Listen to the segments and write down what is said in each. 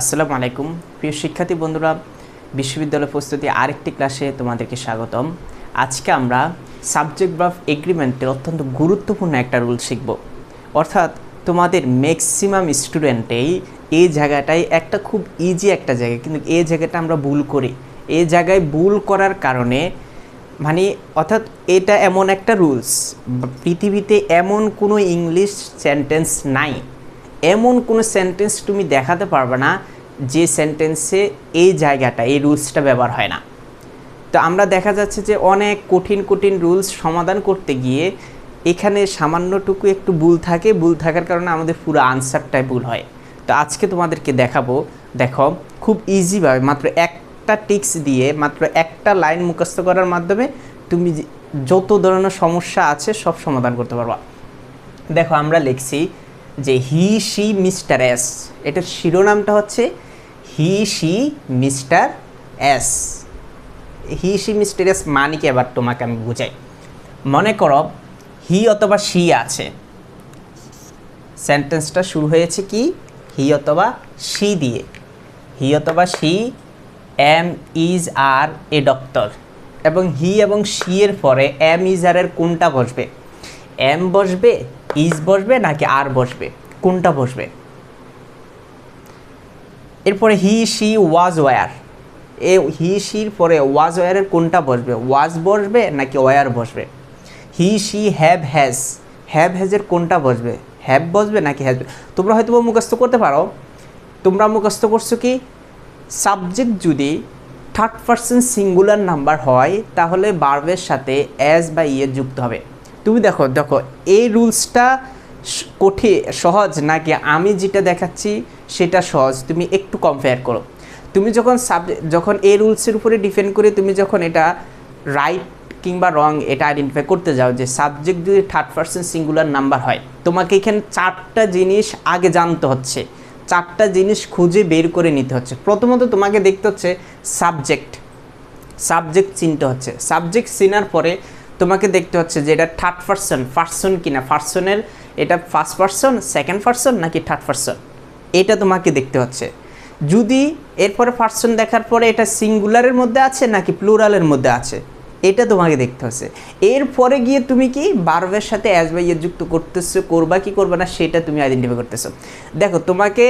আসসালামু আলাইকুম। প্রিয় শিক্ষার্থী বন্ধুরা, বিশ্ববিদ্যালয় প্রস্তুতি আরেকটি ক্লাসে তোমাদেরকে স্বাগতম। আজকে আমরা সাবজেক্ট ভার্ব এগ্রিমেন্টের অত্যন্ত গুরুত্বপূর্ণ একটা রুল শিখব। অর্থাৎ তোমাদের ম্যাক্সিমাম স্টুডেন্টেই এই জায়গাটাই একটা খুব ইজি একটা জায়গা। কিন্তু এই জায়গাটা আমরা ভুল করি। এই জায়গায় ভুল করার কারণে মানে অর্থাৎ এটা এমন একটা রুলস পৃথিবীতে এমন কোনো ইংলিশ সেন্টেন্স নাই। এমন কোনো সেন্টেন্স তুমি দেখাতে পারবে না যে সেন্টেন্সে এই জায়গাটা, এই রুলসটা ব্যবহার হয় না। তো আমরা দেখা যাচ্ছে যে অনেক কঠিন কঠিন রুলস সমাধান করতে গিয়ে এখানে সামান্যটুকু একটু ভুল থাকে, ভুল থাকার কারণে আমাদের পুরো আনসারটাই ভুল হয়। তো আজকে তোমাদেরকে দেখাবো, দেখো, খুব ইজিভাবে মাত্র একটা টিক্স দিয়ে, মাত্র একটা লাইন মুখস্থ করার মাধ্যমে তুমি যত ধরনের সমস্যা আছে সব সমাধান করতে পারবা। দেখো, আমরা লিখছি যে হি শি মিস্টার এস এটার শিরোনামটা হচ্ছে he she Mister S he she Mister S মানে কি এবার তোমাকে আমি বুঝাই। মনে করো হি অথবা শি আছে। সেন্টেন্সটা শুরু হয়েছে কি? হি অথবা শি দিয়ে। হি অথবা she am is are a doctor এবং হি এবং শি এর পরে এম ইজ আর এর কোনটা বসবে? এম বসবে ইজ বসবে নাকি আর বসবে? কোনটা বসবে? এরপরে হি, শি, ওয়াজ, ওয়ার। এ, হি, শির পরে ওয়াজ, ওয়ারের কোনটা বসবে? ওয়াজ বসবে নাকি ওয়ার বসবে? He, she, have, has. Have, হ্যাজের কোনটা বসবে? হ্যাভ বসবে নাকি হ্যাজ তোমরা হয়তো মুখস্থ করতে পারো। তোমরা মুখস্থ করছ কি? সাবজেক্ট যদি থার্ড পার্সন সিঙ্গুলার নাম্বার হয়, তাহলে বার্বের সাথে অ্যাজ বা ইয়ে যুক্ত হবে। তুমি দেখো দেখো, এই রুলসটা কঠিন সহজ নাকি আমি যেটা দেখাচ্ছি সেটা সহজ? তুমি একটু কম্পেয়ার করো। তুমি যখন সাবজেক্ট যখন এই রুলসের উপরে ডিপেন্ড করে তুমি যখন এটা রাইট কিংবা রং এটা আইডেন্টিফাই করতে যাও যে সাবজেক্ট যদি থার্ড পার্সন সিঙ্গুলার নাম্বার হয়, তোমাকে এখানে চারটা জিনিস আগে জানতে হচ্ছে। চারটা জিনিস খুঁজে বের করে নিতে হচ্ছে। প্রথমত তোমাকে দেখতে হচ্ছে সাবজেক্ট সাবজেক্ট চিনতে হচ্ছে। সাবজেক্ট চিনার পরে তোমাকে দেখতে হচ্ছে যে এটা থার্ড পার্সন পার্সন কিনা পার্সনের এটা ফার্স্ট পার্সন সেকেন্ড পার্সন নাকি থার্ড পার্সন এটা তোমাকে দেখতে হচ্ছে। যদি এরপরে পার্সন দেখার পরে এটা সিঙ্গুলারের মধ্যে আছে নাকি প্লুরালের মধ্যে আছে? এটা তোমাকে দেখতে হচ্ছে। এরপরে গিয়ে তুমি কি বার্বের সাথে অ্যাজ বাই এর যুক্ত করতেছো, করবা কি করবা না সেটা তুমি আইডেন্টিফাই করতেছো। দেখো, তোমাকে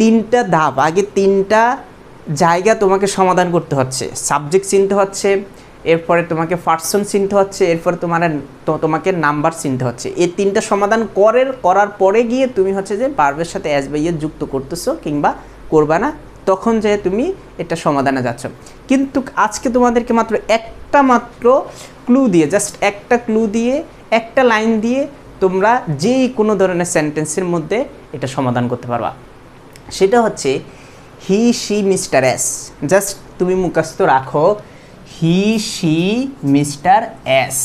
তিনটা ধাপ, আগে তিনটা জায়গা তোমাকে সমাধান করতে হচ্ছে। সাবজেক্ট চিনতে হচ্ছে এরপরে তোমাকে পার্সন চিনতে হচ্ছে, এরপরে তোমার তোমাকে নাম্বার চিনতে হচ্ছে। এই তিনটা সমাধান করের, করার পরে গিয়ে তুমি হচ্ছে যে বার্বের সাথে অ্যাজ বাইয়ে যুক্ত করতেছো কিংবা করবা না, তখন যে তুমি এটা সমাধানে যাচ্ছ। কিন্তু আজকে তোমাদেরকে মাত্র একটা মাত্র ক্লু দিয়ে জাস্ট একটা ক্লু দিয়ে, একটা লাইন দিয়ে তোমরা যেই কোনো ধরনের সেন্টেন্সের মধ্যে এটা সমাধান করতে পারবা। সেটা হচ্ছে he she Mister S just তুমি মুখস্থ রাখো হি শি মিস্টার এস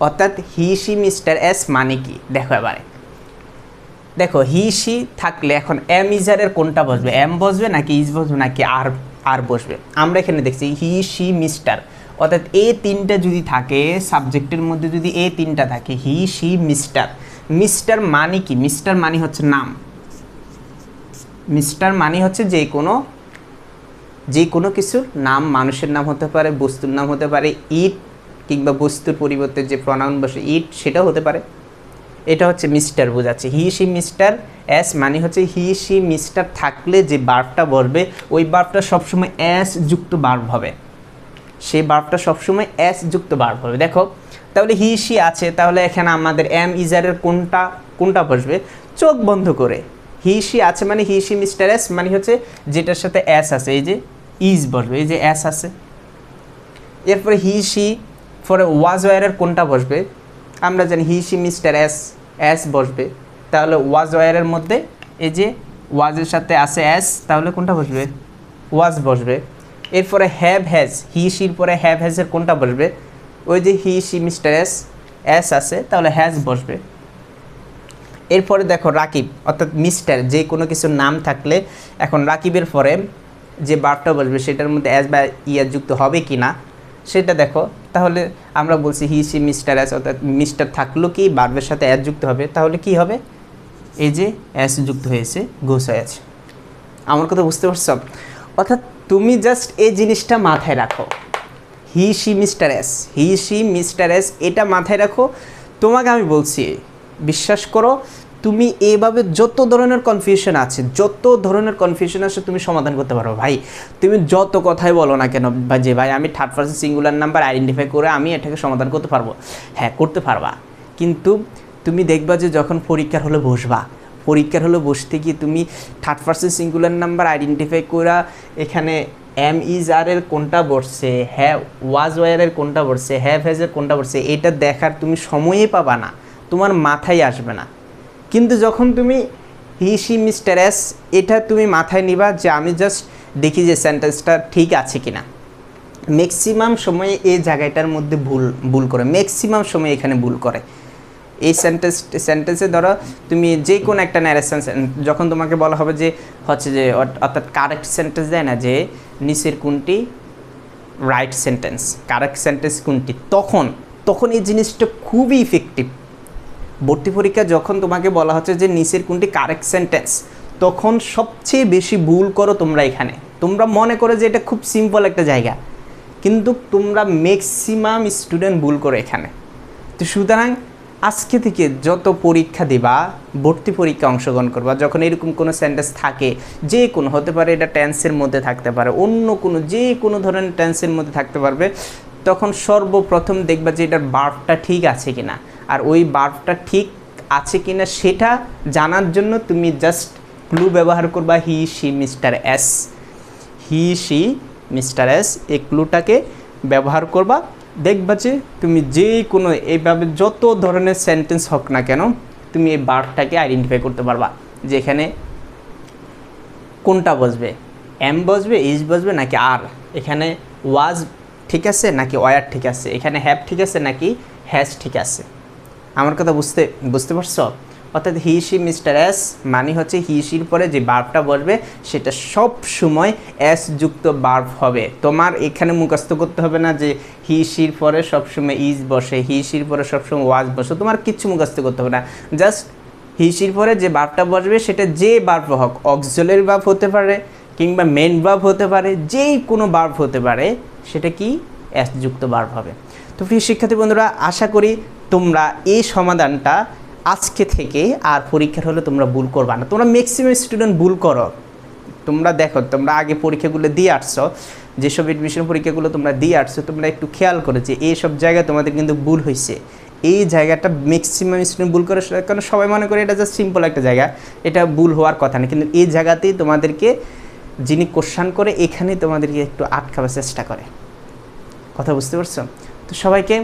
অর্থাৎ হি শি মিস্টার এস মানে কি? দেখো এবারে। দেখো হি শি থাকলে এখন এম ইজারের কোনটা বসবে? এম বসবে নাকি ইজ বসবে নাকি আর আর বসবে? আমরা এখানে দেখছি হি শি মিস্টার অর্থাৎ এ তিনটা যদি থাকে সাবজেক্টের মধ্যে যদি এ তিনটা থাকে হি শি মিস্টার মিস্টার মানে কি? মিস্টার মানে হচ্ছে নাম। মিস্টার মানে হচ্ছে যে কোনো যে কোনো কিছুর নাম, মানুষের নাম হতে পারে, বস্তুর নাম হতে পারে, ইট কিংবা বস্তুর পরিবর্তে যে প্রনাউন বসে ইট, সেটাও হতে পারে। এটা হচ্ছে মিস্টার বোঝাচ্ছে। হি সি মিস্টার, এস মানে হচ্ছে হি সি মিস্টার থাকলে যে বার্বটা বলবে, ওই বার্বটা সবসময় এস যুক্ত বার্ব হবে। সেই বার্বটা সবসময় এস যুক্ত বার্ব হবে। দেখো, তাহলে হি সি আছে, তাহলে এখানে আমাদের এম, ইজারের কোনটা কোনটা বসবে? চোখ বন্ধ করে। হি সি আছে মানে হি সি মিস্টার অ্যাস মানে হচ্ছে যেটার সাথে এস আছে। এই যে ইজ বসবে, এই যে এস আছে। এরপরে হি সি পরে ওয়াজ ওয়ারের কোনটা বসবে? আমরা জানি he she Mister S S বসবে। তাহলে ওয়াজ ওয়ারের মধ্যে এই যে ওয়াজের সাথে আছে এস তাহলে কোনটা বসবে? ওয়াজ বসবে। এরপরে হ্যাভ হ্যাজ হি সির পরে হ্যাভ হ্যাজের কোনটা বসবে? ওই যে he she Mister S S আছে, তাহলে হ্যাজ বসবে। এরপরে দেখো রাকিব, অর্থাৎ মিস্টার যে কোনো কিছুর নাম থাকলে, এখন রাকিবের পরে যে বার্বটা বসবে সেটার মধ্যে অ্যাজ বা ইয়ার যুক্ত হবে কি না সেটা দেখো। তাহলে আমরা বলছি হি সি মিস্টার অ্যাস অর্থাৎ মিস্টার থাকলেও কি বার্বের সাথে অ্যাস যুক্ত হবে। তাহলে কি হবে? এই যে অ্যাস যুক্ত হয়েছে গোস হয়েছে আমার কথা বুঝতে পারছ? অর্থাৎ তুমি জাস্ট এই জিনিসটা মাথায় রাখো। He she Mister S he she Mister S এটা মাথায় রাখো। তোমাকে আমি বলছি, বিশ্বাস করো তুমি এইভাবে যত ধরনের কনফিউশন আছে, যত ধরনের কনফিউশন আছে তুমি সমাধান করতে পারো। ভাই, তুমি যত কথাই বলো না কেন, বা যে ভাই আমি third person singular number identify করে আমি এটাকে সমাধান করতে পারব। হ্যাঁ করতে পারবা। কিন্তু তুমি দেখবা যে যখন পরীক্ষার হলে বসবা, পরীক্ষার হলে বসতে গিয়ে তুমি third person singular number identify করা এখানে এম ইজ আর এর কোনটা বসছে হ্যাঁ ওয়াজ ওয়ারের কোনটা বসছে হ্যাভ হ্যাজের কোনটা বসছে, এটা দেখার তুমি সময়ই পাবা না। তোমার মাথায় আসবে না। কিন্তু যখন তুমি হি সি মিস্টার, এস, এটা তুমি মাথায় নিবা যে আমি জাস্ট দেখি যে সেন্টেন্সটা ঠিক আছে কি না ম্যাক্সিমাম সময়ে এই জায়গাটার মধ্যে ভুল ভুল করে। ম্যাক্সিমাম সময় এখানে ভুল করে। এই সেন্টেন্স সেন্টেন্সে ধরো তুমি যে কোনো একটা ন্যারেশন যখন তোমাকে বলা হবে যে হচ্ছে যে অর্থাৎ কারেক্ট সেন্টেন্স দেয় না যে নিচের কোনটি রাইট সেন্টেন্স কারেক্ট সেন্টেন্স কোনটি, তখন তখন এই জিনিসটা খুবই ইফেক্টিভ ভর্তি পরীক্ষা যখন তোমাকে বলা হচ্ছে যে নিচের কোনটি কারেক্ট সেন্টেন্স তখন সবচেয়ে বেশি ভুল করো তোমরা এখানে। তোমরা মনে করো যে এটা খুব সিম্পল একটা জায়গা, কিন্তু তোমরা ম্যাক্সিমাম স্টুডেন্ট ভুল করো এখানে। তো সুতরাং আজকে থেকে যত পরীক্ষা দিবা, ভর্তি পরীক্ষা অংশগ্রহণ করবা, যখন এরকম কোনো সেন্টেন্স থাকে, যে কোনো হতে পারে, এটা টেন্সের মধ্যে থাকতে পারে, অন্য কোনো যে কোনো ধরনের টেন্সের মধ্যে থাকতে পারবে, তখন সর্বপ্রথম দেখবা যে এটার বার্বটা ঠিক আছে কিনা। আর ওই বার্বটা ঠিক আছে কিনা সেটা জানার জন্য তুমি জাস্ট ক্লু ব্যবহার করবা he she Mister S he she Mister S এই ক্লুটাকে ব্যবহার করবা। দেখবা যে তুমি যে কোনো এইভাবে যত ধরনের সেন্টেন্স হোক না কেন তুমি এই বার্বটাকে আইডেন্টিফাই করতে পারবা যে এখানে কোনটা বসবে? এম বসবে ইজ বসবে নাকি আর এখানে ওয়াজ ঠিক আছে নাকি ওয়ার ঠিক আছে? এখানে হ্যাভ ঠিক আছে নাকি হ্যাজ ঠিক আছে? আমার কথা বুঝতে বুঝতে পারছ? অর্থাৎ হি সি মিস্টার এস মানে হচ্ছে হি সির পরে যে বার্বটা বসবে সেটা সব সময় এস যুক্ত বার্ব হবে। তোমার এখানে মুখস্থ করতে হবে না যে হি সির পরে সবসময় ইজ বসে হি সির পরে সবসময় ওয়াজ বসে, তোমার কিচ্ছু মুখস্থ করতে হবে না। জাস্ট হিসির পরে যে বার্বটা বসবে, সেটা যে বার্ব হোক অক্সলের বার্ব হতে পারে কিংবা মেন বার্ব হতে পারে, যেই কোনো বার্ব হতে পারে, সেটা কি? এস যুক্ত বার্ব হবে। তো প্রিয় শিক্ষার্থী বন্ধুরা, আশা করি তোমরা এই সমাধানটা আজকে থেকে আর পরীক্ষার হলে তোমরা ভুল করবা না। তোমরা ম্যাক্সিমাম স্টুডেন্ট ভুল করো। তোমরা দেখো, তোমরা আগে পরীক্ষাগুলো দিয়ে আসছো, যেসব এডমিশন পরীক্ষাগুলো তোমরা দিয়ে আসছো, তোমরা একটু খেয়াল করো যে এইসব জায়গায় তোমাদের কিন্তু ভুল হয়েছে। এই জায়গাটা ম্যাক্সিমাম স্টুডেন্ট ভুল করে কারণ সবাই মনে করে এটা জাস্ট সিম্পল একটা জায়গা, এটা ভুল হওয়ার কথা না। কিন্তু এই জায়গাতেই তোমাদেরকে যিনি কোশ্চান করে, এখানেই তোমাদেরকে একটু আটকাবার চেষ্টা করে। কথা বুঝতে পারছ? তো সবাইকে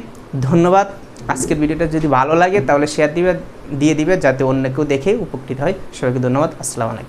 ধন্যবাদ। আজকের ভিডিওটা যদি ভালো লাগে তাহলে শেয়ার দিবে, দিয়ে দিবে যাতে অন্য কেউ দেখে উপকৃত হয়। সবাইকে ধন্যবাদ। আসসালামু আলাইকুম।